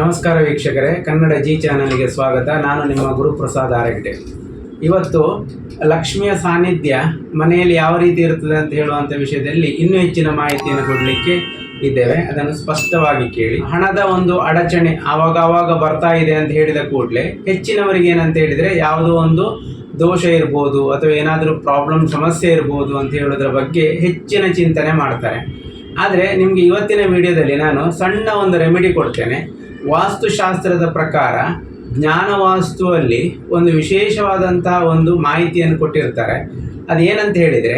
ನಮಸ್ಕಾರ ವೀಕ್ಷಕರೇ, ಕನ್ನಡ ಜಿ ಚಾನಲ್ಗೆ ಸ್ವಾಗತ. ನಾನು ನಿಮ್ಮ ಗುರುಪ್ರಸಾದ್ ಆರಗಡೆ ಇವತ್ತು ಲಕ್ಷ್ಮಿಯ ಸಾನ್ನಿಧ್ಯ ಮನೆಯಲ್ಲಿ ಯಾವ ರೀತಿ ಇರ್ತದೆ ಅಂತ ಹೇಳುವಂಥ ವಿಷಯದಲ್ಲಿ ಇನ್ನೂ ಹೆಚ್ಚಿನ ಮಾಹಿತಿಯನ್ನು ಕೊಡಲಿಕ್ಕೆ ಇದ್ದೇವೆ. ಅದನ್ನು ಸ್ಪಷ್ಟವಾಗಿ ಕೇಳಿ. ಹಣದ ಒಂದು ಅಡಚಣೆ ಆವಾಗ ಆವಾಗ ಬರ್ತಾ ಇದೆ ಅಂತ ಹೇಳಿದ ಕೂಡಲೇ ಹೆಚ್ಚಿನವರಿಗೆ ಏನಂತ ಹೇಳಿದರೆ ಯಾವುದೋ ಒಂದು ದೋಷ ಇರ್ಬೋದು ಅಥವಾ ಏನಾದರೂ ಪ್ರಾಬ್ಲಮ್ ಸಮಸ್ಯೆ ಇರ್ಬೋದು ಅಂತ ಹೇಳೋದ್ರ ಬಗ್ಗೆ ಹೆಚ್ಚಿನ ಚಿಂತನೆ ಮಾಡ್ತಾರೆ. ಆದರೆ ನಿಮಗೆ ಇವತ್ತಿನ ವಿಡಿಯೋದಲ್ಲಿ ನಾನು ಸಣ್ಣ ಒಂದು ರೆಮಿಡಿ ಕೊಡ್ತೇನೆ. ವಾಸ್ತುಶಾಸ್ತ್ರದ ಪ್ರಕಾರ ಜ್ಞಾನ ವಾಸ್ತುವಲ್ಲಿ ಒಂದು ವಿಶೇಷವಾದಂತಹ ಒಂದು ಮಾಹಿತಿಯನ್ನು ಕೊಟ್ಟಿರ್ತಾರೆ. ಅದೇನಂತ ಹೇಳಿದರೆ,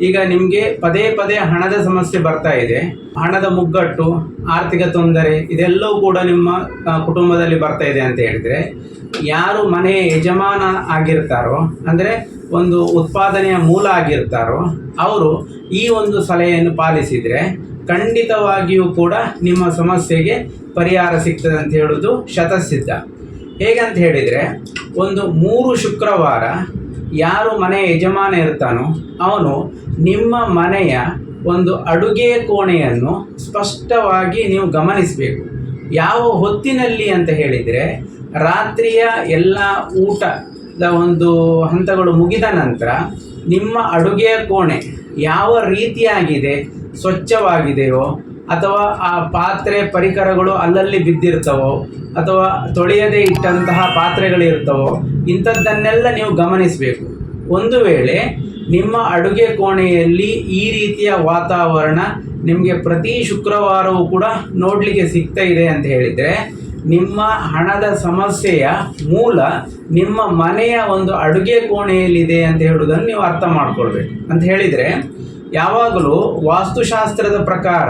ಈಗ ನಿಮಗೆ ಪದೇ ಪದೇ ಹಣದ ಸಮಸ್ಯೆ ಬರ್ತಾ ಇದೆ. ಹಣದ ಮುಗ್ಗಟ್ಟು, ಆರ್ಥಿಕ ತೊಂದರೆ, ಇದೆಲ್ಲವೂ ಕೂಡ ನಿಮ್ಮ ಕುಟುಂಬದಲ್ಲಿ ಬರ್ತಾ ಇದೆ ಅಂತ ಹೇಳಿದರೆ, ಯಾರು ಮನೆಯ ಯಜಮಾನ ಆಗಿರ್ತಾರೋ, ಅಂದರೆ ಒಂದು ಉತ್ಪಾದನೆಯ ಮೂಲ ಆಗಿರ್ತಾರೋ, ಅವರು ಈ ಒಂದು ಸಲಹೆಯನ್ನು ಪಾಲಿಸಿದರೆ ಖಂಡಿತವಾಗಿಯೂ ಕೂಡ ನಿಮ್ಮ ಸಮಸ್ಯೆಗೆ ಪರಿಹಾರ ಸಿಗ್ತದೆ ಅಂತ ಹೇಳೋದು ಶತಸಿದ್ಧ. ಹೇಗಂತ ಹೇಳಿದರೆ, ಒಂದು ಮೂರು ಶುಕ್ರವಾರ ಯಾರು ಮನೆಯ ಯಜಮಾನ ಇರ್ತಾನೋ, ಅವನು ನಿಮ್ಮ ಮನೆಯ ಒಂದು ಅಡುಗೆ ಕೋಣೆಯನ್ನು ಸ್ಪಷ್ಟವಾಗಿ ನೀವು ಗಮನಿಸಬೇಕು. ಯಾವ ಹೊತ್ತಿನಲ್ಲಿ ಅಂತ ಹೇಳಿದರೆ, ರಾತ್ರಿಯ ಎಲ್ಲ ಊಟದ ಒಂದು ಹಂತಗಳು ಮುಗಿದ ನಂತರ ನಿಮ್ಮ ಅಡುಗೆಯ ಕೋಣೆ ಯಾವ ರೀತಿಯಾಗಿದೆ ಸ್ವಚ್ಛವಾಗಿದೆಯೋ, ಅಥವಾ ಆ ಪಾತ್ರೆ ಪರಿಕರಗಳು ಅಲ್ಲಲ್ಲಿ ಬಿದ್ದಿರ್ತವೋ, ಅಥವಾ ತೊಳೆಯದೇ ಇಟ್ಟಂತಹ ಪಾತ್ರೆಗಳಿರ್ತವೋ ಇಂಥದ್ದನ್ನೆಲ್ಲ ನೀವು ಗಮನಿಸಬೇಕು. ಒಂದು ವೇಳೆ ನಿಮ್ಮ ಅಡುಗೆ ಕೋಣೆಯಲ್ಲಿ ಈ ರೀತಿಯ ವಾತಾವರಣ ನಿಮಗೆ ಪ್ರತಿ ಶುಕ್ರವಾರವೂ ಕೂಡ ನೋಡಲಿಕ್ಕೆ ಸಿಗ್ತಾ ಇದೆ ಅಂತ ಹೇಳಿದರೆ, ನಿಮ್ಮ ಹಣದ ಸಮಸ್ಯೆಯ ಮೂಲ ನಿಮ್ಮ ಮನೆಯ ಒಂದು ಅಡುಗೆ ಕೋಣೆಯಲ್ಲಿದೆ ಅಂತ ಹೇಳುವುದನ್ನು ನೀವು ಅರ್ಥ ಮಾಡ್ಕೊಳ್ಬೇಕು. ಅಂತ ಹೇಳಿದರೆ ಯಾವಾಗಲೂ ವಾಸ್ತುಶಾಸ್ತ್ರದ ಪ್ರಕಾರ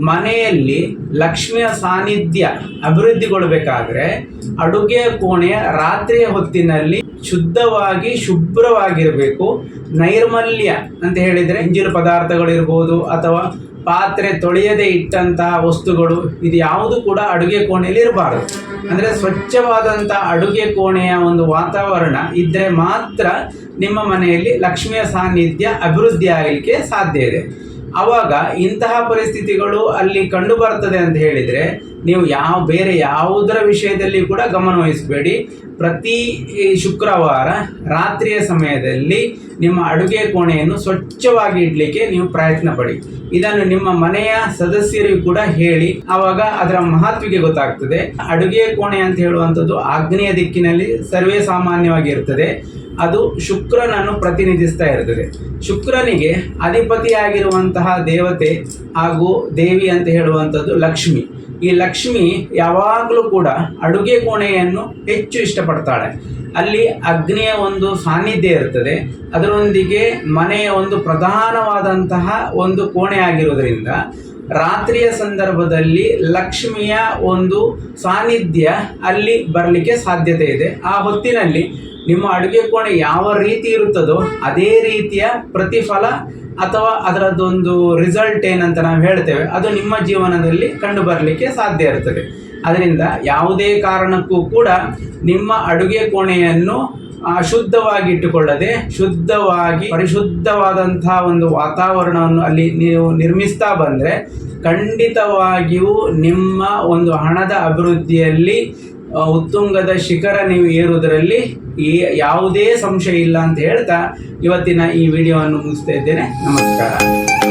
ಮನೆಯಲ್ಲಿ ಲಕ್ಷ್ಮಿಯ ಸಾನ್ನಿಧ್ಯ ಅಭಿವೃದ್ಧಿಗೊಳ್ಳಬೇಕಾದ್ರೆ ಅಡುಗೆ ಕೋಣೆಯ ರಾತ್ರಿಯ ಹೊತ್ತಿನಲ್ಲಿ ಶುದ್ಧವಾಗಿ, ಶುಭ್ರವಾಗಿರಬೇಕು. ನೈರ್ಮಲ್ಯ ಅಂತ ಹೇಳಿದರೆ ಇಂಜಿನ ಪದಾರ್ಥಗಳಿರ್ಬೋದು ಅಥವಾ ಪಾತ್ರೆ ತೊಳೆಯದೆ ಇಟ್ಟಂತಹ ವಸ್ತುಗಳು ಇದು ಯಾವುದು ಕೂಡ ಅಡುಗೆ ಕೋಣೆಯಲ್ಲಿ ಇರಬಾರದು. ಅಂದರೆ ಸ್ವಚ್ಛವಾದಂಥ ಅಡುಗೆ ಕೋಣೆಯ ಒಂದು ವಾತಾವರಣ ಇದ್ದರೆ ಮಾತ್ರ ನಿಮ್ಮ ಮನೆಯಲ್ಲಿ ಲಕ್ಷ್ಮಿಯ ಸಾನ್ನಿಧ್ಯ ಅಭಿವೃದ್ಧಿ ಆಗಲಿಕ್ಕೆ ಸಾಧ್ಯ ಇದೆ. ಆವಾಗ ಇಂತಹ ಪರಿಸ್ಥಿತಿಗಳು ಅಲ್ಲಿ ಕಂಡು ಬರ್ತದೆ ಅಂತ ಹೇಳಿದರೆ ನೀವು ಯಾವ, ಬೇರೆ ಯಾವುದರ ವಿಷಯದಲ್ಲಿ ಕೂಡ ಗಮನವಹಿಸಬೇಡಿ ಪ್ರತಿ ಶುಕ್ರವಾರ ರಾತ್ರಿಯ ಸಮಯದಲ್ಲಿ ನಿಮ್ಮ ಅಡುಗೆ ಕೋಣೆಯನ್ನು ಸ್ವಚ್ಛವಾಗಿ ಇಡಲಿಕ್ಕೆ ನೀವು ಪ್ರಯತ್ನ ಪಡಿ. ಇದನ್ನು ನಿಮ್ಮ ಮನೆಯ ಸದಸ್ಯರಿಗೂ ಕೂಡ ಹೇಳಿ, ಆವಾಗ ಅದರ ಮಹತ್ವಕ್ಕೆ ಗೊತ್ತಾಗ್ತದೆ. ಅಡುಗೆ ಕೋಣೆ ಅಂತ ಹೇಳುವಂಥದ್ದು ಆಗ್ನೇಯ ದಿಕ್ಕಿನಲ್ಲಿ ಸರ್ವೇ ಸಾಮಾನ್ಯವಾಗಿರ್ತದೆ ಅದು ಶುಕ್ರನನ್ನು ಪ್ರತಿನಿಧಿಸ್ತಾ ಇರ್ತದೆ. ಶುಕ್ರನಿಗೆ ಅಧಿಪತಿಯಾಗಿರುವಂತಹ ದೇವತೆ ಹಾಗೂ ದೇವಿ ಅಂತ ಹೇಳುವಂಥದ್ದು ಲಕ್ಷ್ಮಿ. ಈ ಲಕ್ಷ್ಮಿ ಯಾವಾಗಲೂ ಕೂಡ ಅಡುಗೆ ಕೋಣೆಯನ್ನು ಹೆಚ್ಚು ಇಷ್ಟಪಡ್ತಾಳೆ. ಅಲ್ಲಿ ಅಗ್ನಿಯ ಒಂದು ಸಾನ್ನಿಧ್ಯ ಇರ್ತದೆ. ಅದರೊಂದಿಗೆ ಮನೆಯ ಒಂದು ಪ್ರಧಾನವಾದಂತಹ ಒಂದು ಕೋಣೆ ಆಗಿರೋದ್ರಿಂದ ರಾತ್ರಿಯ ಸಂದರ್ಭದಲ್ಲಿ ಲಕ್ಷ್ಮಿಯ ಒಂದು ಸಾನ್ನಿಧ್ಯ ಅಲ್ಲಿ ಬರಲಿಕ್ಕೆ ಸಾಧ್ಯತೆ ಇದೆ. ಆ ಹೊತ್ತಿನಲ್ಲಿ ನಿಮ್ಮ ಅಡುಗೆ ಕೋಣೆ ಯಾವ ರೀತಿ ಇರುತ್ತದೋ ಅದೇ ರೀತಿಯ ಪ್ರತಿಫಲ ಅಥವಾ ಅದರದ್ದೊಂದು ರಿಸಲ್ಟ್ ಏನಂತ ನಾವು ಹೇಳ್ತೇವೆ. ಅದು ನಿಮ್ಮ ಜೀವನದಲ್ಲಿ ಕಂಡು ಬರಲಿಕ್ಕೆ ಸಾಧ್ಯ ಇರ್ತದೆ. ಅದರಿಂದ ಯಾವುದೇ ಕಾರಣಕ್ಕೂ ಕೂಡ ನಿಮ್ಮ ಅಡುಗೆ ಕೋಣೆಯನ್ನು ಶುದ್ಧವಾಗಿ ಇಟ್ಟುಕೊಳ್ಳದೆ ಶುದ್ಧವಾಗಿ ಪರಿಶುದ್ಧವಾದಂತಹ ಒಂದು ವಾತಾವರಣವನ್ನು ಅಲ್ಲಿ ನೀವು ನಿರ್ಮಿಸ್ತಾ ಬಂದರೆ ಖಂಡಿತವಾಗಿಯೂ ನಿಮ್ಮ ಒಂದು ಹಣದ ಅಭಿವೃದ್ಧಿಯಲ್ಲಿ ಉತ್ತುಂಗದ ಶಿಖರ ನೀವು ಏರುವುದರಲ್ಲಿ ಈ ಯಾವುದೇ ಸಂಶಯ ಇಲ್ಲ ಅಂತ ಹೇಳ್ತಾ ಇವತ್ತಿನ ಈ ವಿಡಿಯೋವನ್ನು ಮುಗಿಸ್ತಾ ಇದ್ದೇನೆ. ನಮಸ್ಕಾರ.